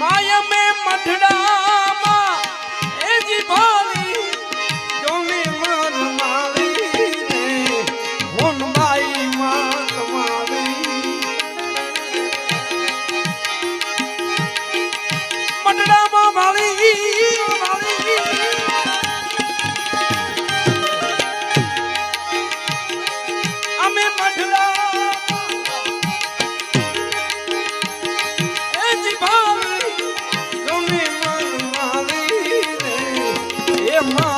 My May મઢડામાં A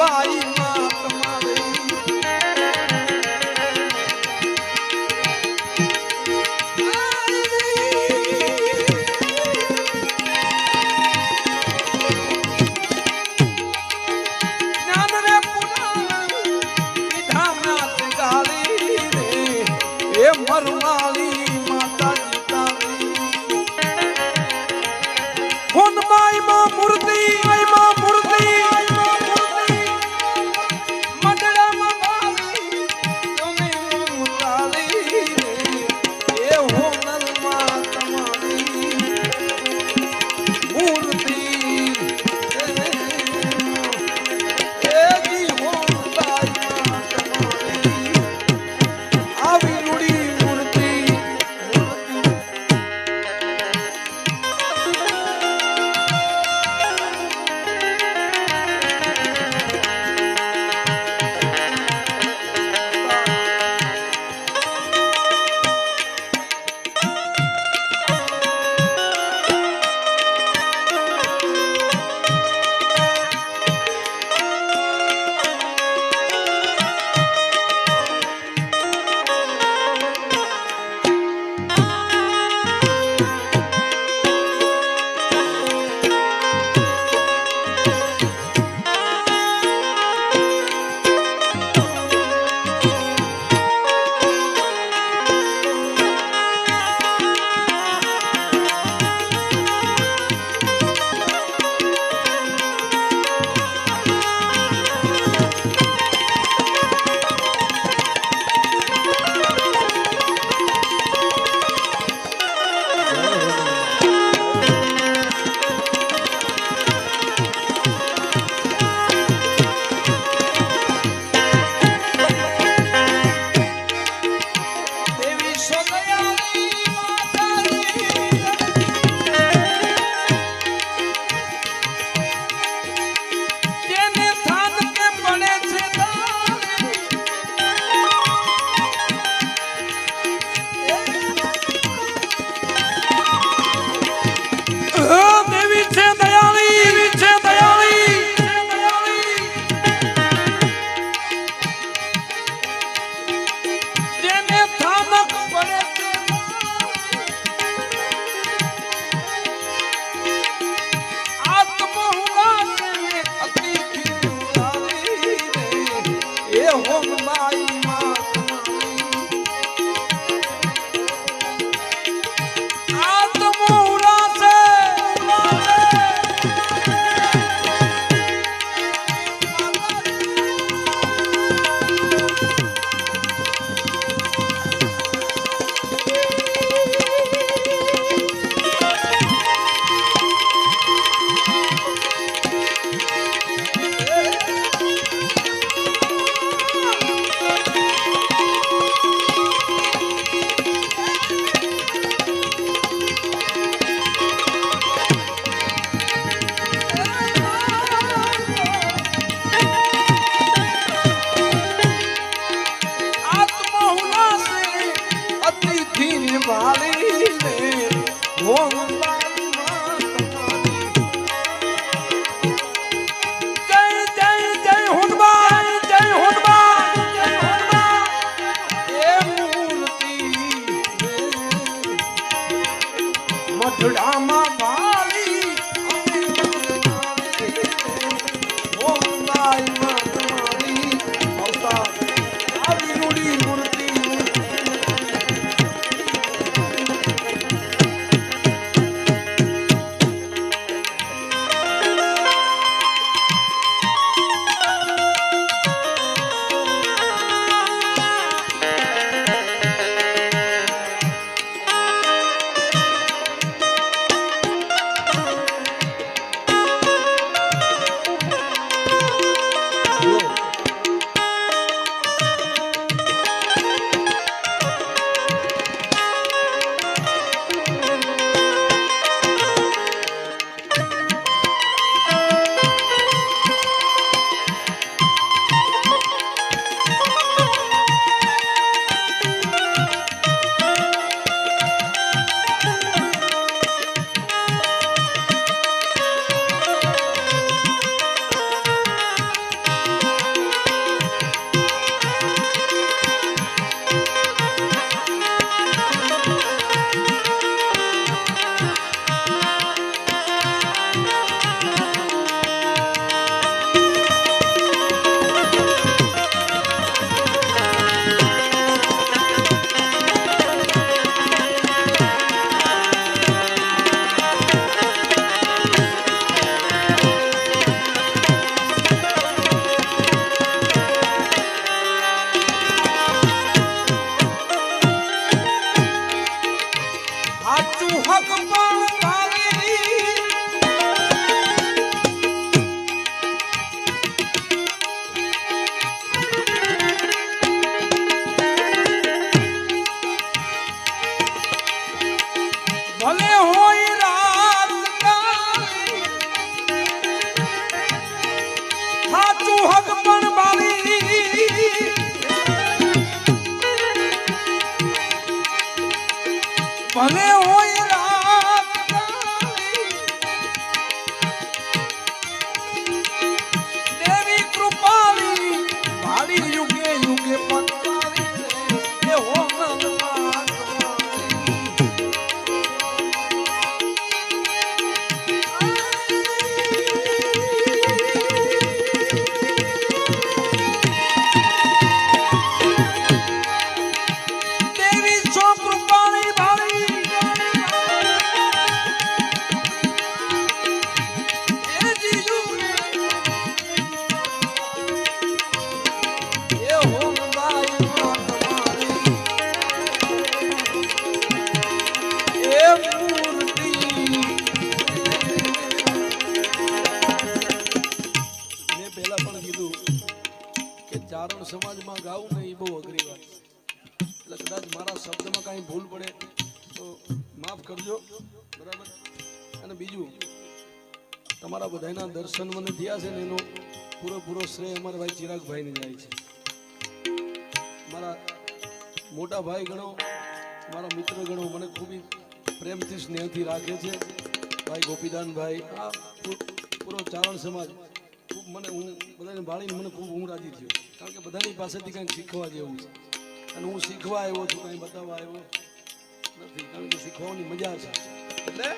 Bahia. ભલે હું બધાના દર્શન મને થયા છે ને એનો પૂરેપૂરો શ્રેય અમારા ભાઈ ચિરાગભાઈને જાય છે. મારા મોટા ભાઈ ગણો, મારા મિત્ર ગણો મને ખૂબ પ્રેમથી, સ્નેહથી રાખે છે. ભાઈ ગોપીદાનભાઈ, આ પૂરો ચારણ સમાજ ખૂબ મને હું બધાને ભાળીને મને ખૂબ હું રાજી થયો. કારણ કે બધાની પાસેથી કંઈક શીખવા જેવું છે. અને હું શીખવા આવ્યો છું, કંઈ બતાવવા આવ્યો નથી. કારણ કે શીખવાની મજા છે. એટલે?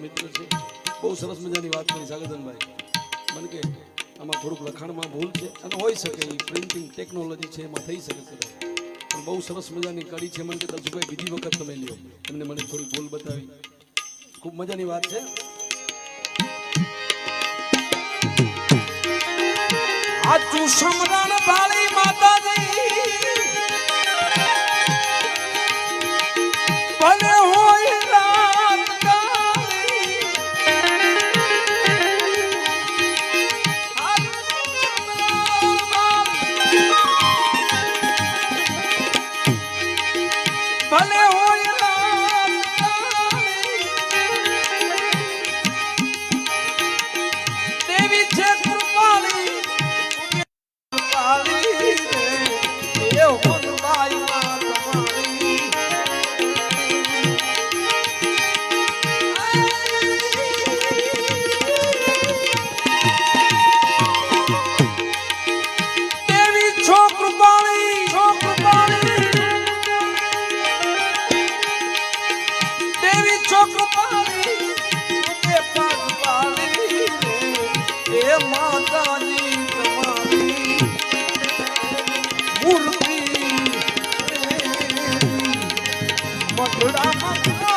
મિત્ર છે. બહુ સરસ મજાની વાત કરી, સાગરધનભાઈ. મને કે આમાં થોડુંક લખાણમાં ભૂલ છે અને હોઈ શકે એ પ્રિન્ટિંગ ટેકનોલોજી છે, એમાં થઈ શકે કદાચ. પણ બહુ સરસ મજાની કડી છે. મને કે દસુભાઈ બીજી વખત તમે લ્યો. એમને મને થોડી ભૂલ બતાવી. ખૂબ મજાની વાત છે. આ ચુસમરણ ભાળી માતાજી. Good afternoon.